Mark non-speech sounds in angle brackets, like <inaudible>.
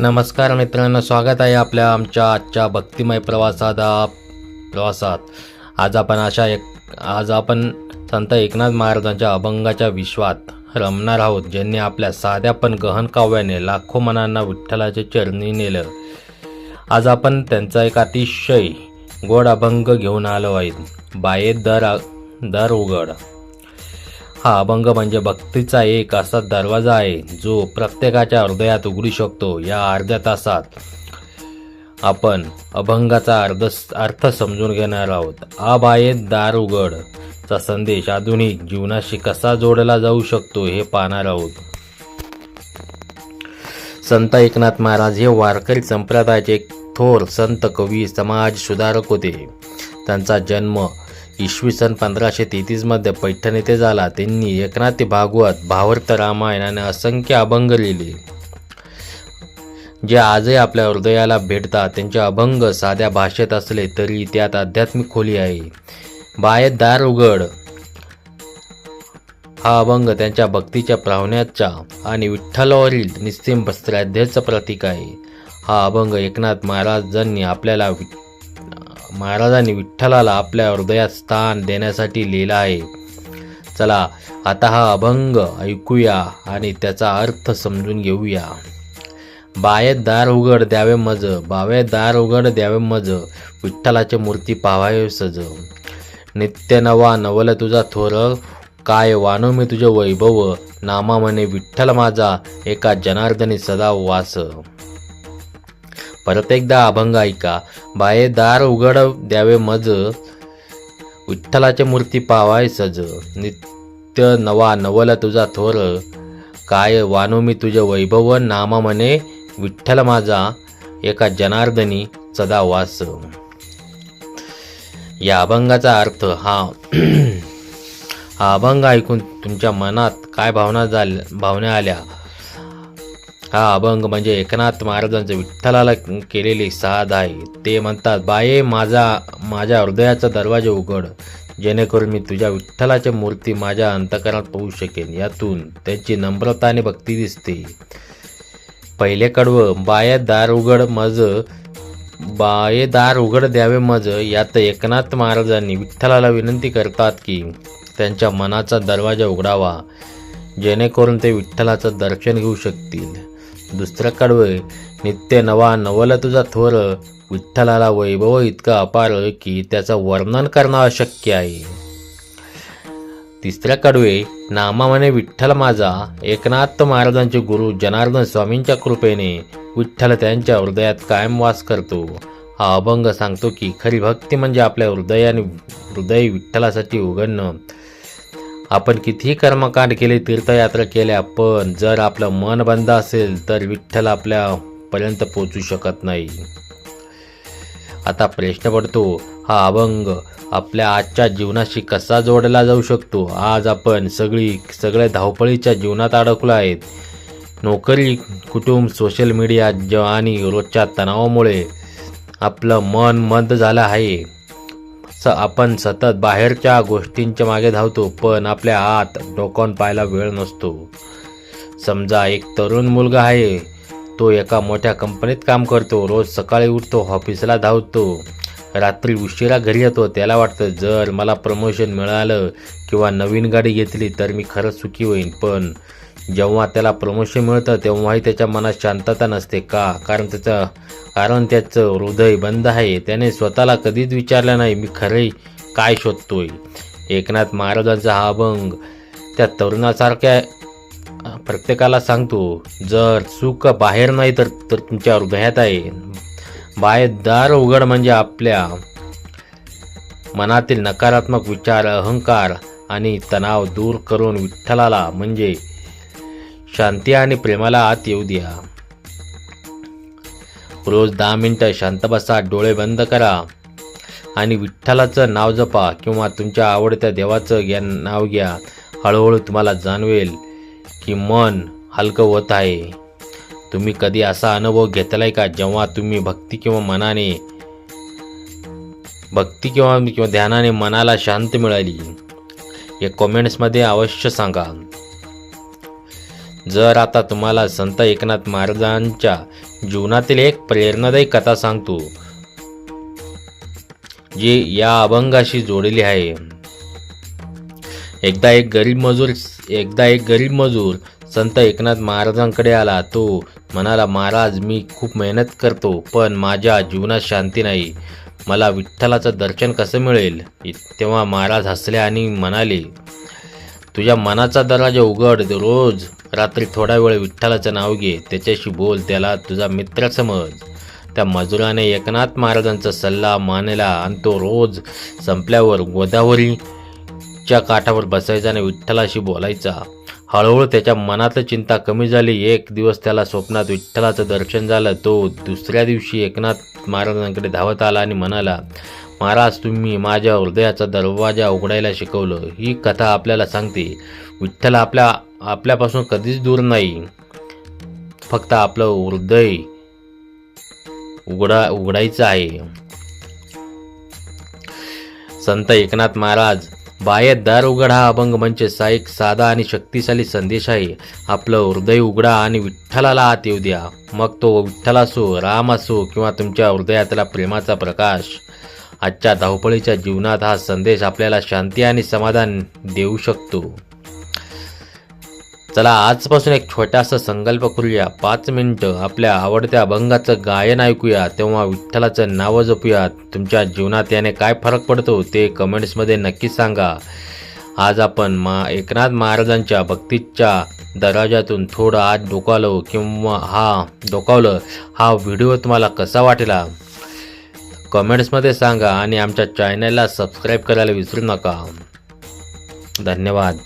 नमस्कार मित्रांनो स्वागत आहे आपल्या आमच्या आजच्या भक्तिमय प्रवासात प्रवासात. आज आपण अशा एक आज आपण संत एकनाथ महाराजांच्या अभंगाच्या विश्वात रमणार आहोत ज्यांनी आपल्या साध्या पण गहन काव्याने लाखो मनांना विठ्ठलाचे चरणी नेलं. आज आपण त्यांचा एक अतिशय गोड अभंग घेऊन आलो आहेत बाये दर दर उघड. हा अभंग म्हणजे भक्तीचा एक असा दरवाजा आहे जो प्रत्येकाच्या हृदयात उघडू शकतो या अर्ध्या तासात. आपण अभंगाचा अर्ध अर्थ समजून घेणार आहोत. आ दार उघड चा संदेश आधुनिक जीवनाशी कसा जोडला जाऊ शकतो हे पाहणार आहोत. संत एकनाथ महाराज हे वारकरी संप्रदायाचे एक थोर संत कवी समाज सुधारक होते. त्यांचा जन्म इसवी सन पंधराशे तेहतीसमध्ये पैठण येथे झाला. त्यांनी एकनाथी भागवत भावार्थ रामायण आणि असंख्य अभंग लिहिले. जे आजही आपल्या हृदयाला भेटतात. त्यांचे अभंग साध्या भाषेत असले तरी त्यात आध्यात्मिक खोली आहे. बाहेर दार उघड. हा अभंग त्यांच्या भक्तीच्या प्रावण्याचा आणि विठ्ठलावरील निस्तिम श्रद्धेचं प्रतीक आहे. हा अभंग एकनाथ महाराजांनी आपल्याला महाराजांनी विठ्ठलाला आपल्या हृदयात स्थान देण्यासाठी लिहिला आहे. चला आता हा अभंग ऐकूया आणि त्याचा अर्थ समजून घेऊया. बाये दार उघड द्यावे मज बावे दार उघड द्यावे मज विठ्ठलाचे मूर्ती पाहावे सज. नित्य नवा नवल तुझा थोर काय वानो मी तुझे वैभव नामा म्हणे विठ्ठल माझा एका जनार्दनी सदा वास. परत एकदा अभंग ऐका. बाये दार उघड द्यावे मज. विठ्ठलाचे मूर्ती पावाय सज. नित्य नवा नवल तुझा थोर. काय वानो मी तुझे वैभव नामा म्हणे विठ्ठल माझा एका जनार्दनी सदा वास. या अभंगाचा अर्थ हा. <clears throat> हा अभंग ऐकून तुमच्या मनात काय भावना झाल्या भावना आल्या? हा अभंग म्हणजे एकनाथ महाराजांच्या विठ्ठलाला केलेली साध आहे. ते म्हणतात बाये माझा माझ्या हृदयाचा दरवाजा उघड. जेणेकरून मी तुझ्या विठ्ठलाच्या मूर्ती माझ्या अंतकरणात पाहू शकेन. यातून त्यांची नम्रता आणि भक्ती दिसते. पहिले कडवं बाये दार उघड मज बाये दार उघड द्यावे मज. यात एकनाथ महाराजांनी विठ्ठलाला विनंती करतात की त्यांच्या मनाचा दरवाजा उघडावा. जेणेकरून ते विठ्ठलाचं दर्शन घेऊ शकतील. दुसरं कडवे नित्य नवा नवल तुझा थोर. विठ्ठलाला वैभव इतकं अपार की त्याचं वर्णन करणं अशक्य आहे. तिसऱ्या कडवे नामाने विठ्ठल माझा. एकनाथ महाराजांचे गुरु जनार्दन स्वामींच्या कृपेने विठ्ठल त्यांच्या हृदयात कायम वास करतो. हा अभंग सांगतो की खरी भक्ती म्हणजे आपल्या हृदयाने हृदय विठ्ठलासाठी उघडणं. आपण कितीही कर्मकांड केले तीर्थयात्रा केल्या पण जर आपलं मन बंद असेल तर विठ्ठल आपल्यापर्यंत पोचू शकत नाही. आता प्रश्न पडतो हा अभंग आपल्या आजच्या जीवनाशी कसा जोडला जाऊ शकतो? आज आपण सगळी सगळ्या धावपळीच्या जीवनात अडकलो आहेत. नोकरी कुटुंब सोशल मीडिया ज आणि रोजच्या तणावामुळे आपलं मन मंद झालं आहे. आपण सतत बाहेरच्या गोष्टींच्या मागे धावतो पण आपल्या आत डोकावून पाहायला वेळ नसतो. समजा एक तरुण मुलगा आहे तो एका मोठ्या कंपनीत काम करतो रोज सकाळी उठतो ऑफिसला धावतो रात्री उशिरा घरी येतो त्याला वाटतं जर मला प्रमोशन मिळालं किंवा नवीन गाडी घेतली तर मी खरंच सुखी होईन पण जेव्हा त्याला प्रमोशन मिळतं तेव्हाही त्याच्या मनात शांतता नसते का? कारण त्याचं कारण त्याचं हृदय बंद आहे. त्याने स्वतःला कधीच विचारलं नाही मी खरे काय शोधतोय? एकनाथ महाराजांचा हा अभंग त्या तरुणासारख्या प्रत्येकाला सांगतो जर सुख बाहेर नाही तर तर तुमच्या हृदयात आहे. बाहेर दार उघड म्हणजे आपल्या मनातील नकारात्मक विचार अहंकार आणि तणाव दूर करून विठ्ठलाला म्हणजे शांती आणि प्रेमाला आत येऊ द्या. रोज दहा मिनटं शांत बसा डोळे बंद करा आणि विठ्ठलाचं नाव जपा किंवा तुमच्या आवडत्या देवाचं घ्या नाव घ्या. हळूहळू तुम्हाला जाणवेल की मन हलकं होत आहे. तुम्ही कधी असा अनुभव घेतलाय का जेव्हा तुम्ही भक्ती किंवा मनाने भक्ती किंवा किंवा ध्यानाने मनाला शांत मिळाली? या कॉमेंट्समध्ये अवश्य सांगा. जर आता तुम्हाला संत एकनाथ महाराजांच्या जीवनातील एक प्रेरणादायी कथा सांगतो जी या अभंगाशी जोडलेली आहे. एकदा एक गरीब मजूर एकदा एक गरीब मजूर संत एकनाथ महाराजांकडे आला. तो म्हणाला महाराज मी खूप मेहनत करतो पण माझ्या जीवनात शांती नाही. मला विठ्ठलाचं दर्शन कसं मिळेल? तेव्हा महाराज हसले आणि म्हणाले तुझ्या मनाचा दरवाजा उघड रोज. रात्री थोडा वेळ विठ्ठलाचं नाव घे. त्याच्याशी बोल त्याला तुझा मित्र समज. त्या मजुराने एकनाथ महाराजांचा सल्ला मानला आणि तो रोज संपल्यावर गोदावरीच्या काठावर बसायचा आणि विठ्ठलाशी बोलायचा. हळूहळू त्याच्या मनातली चिंता कमी झाली. एक दिवस त्याला स्वप्नात विठ्ठलाचं दर्शन झालं. तो दुसऱ्या दिवशी एकनाथ महाराजांकडे धावत आला आणि म्हणाला महाराज तुम्ही माझ्या हृदयाचा दरवाजा उघडायला शिकवलं. ही कथा आपल्याला सांगते. विठ्ठल आपल्या आपल्यापासून कधीच दूर नाही. फक्त आपलं हृदय उघडा उघडायचं आहे. संत एकनाथ महाराज बाह्य दार उघडा हा अभंग म्हणजे एक साधा आणि शक्तिशाली संदेश आहे. आपलं हृदय उघडा आणि विठ्ठलाला आत येऊ द्या. मग तो विठ्ठल असो राम असो किंवा तुमच्या हृदयातला प्रेमाचा प्रकाश. आजच्या धावपळीच्या जीवनात हा संदेश आपल्याला शांती आणि समाधान देऊ शकतो. चला आजपासून एक छोटासा संकल्प करूया. पाच मिनिटं आपल्या आवडत्या अभंगाचं गायन ऐकूया. तेव्हा विठ्ठलाचं नावं जपूया. तुमच्या जीवनात याने काय फरक पडतो ते कमेंट्समध्ये नक्की सांगा. आज आपण मा एकनाथ महाराजांच्या भक्तीच्या दरवाजातून थोडं आज डोकावलं किंवा हा डोकावलं हा व्हिडिओ तुम्हाला कसा वाटला? कमेंट्समध्ये सांगा आणि आमच्या चॅनलला सबस्क्राईब करायला विसरू नका. धन्यवाद.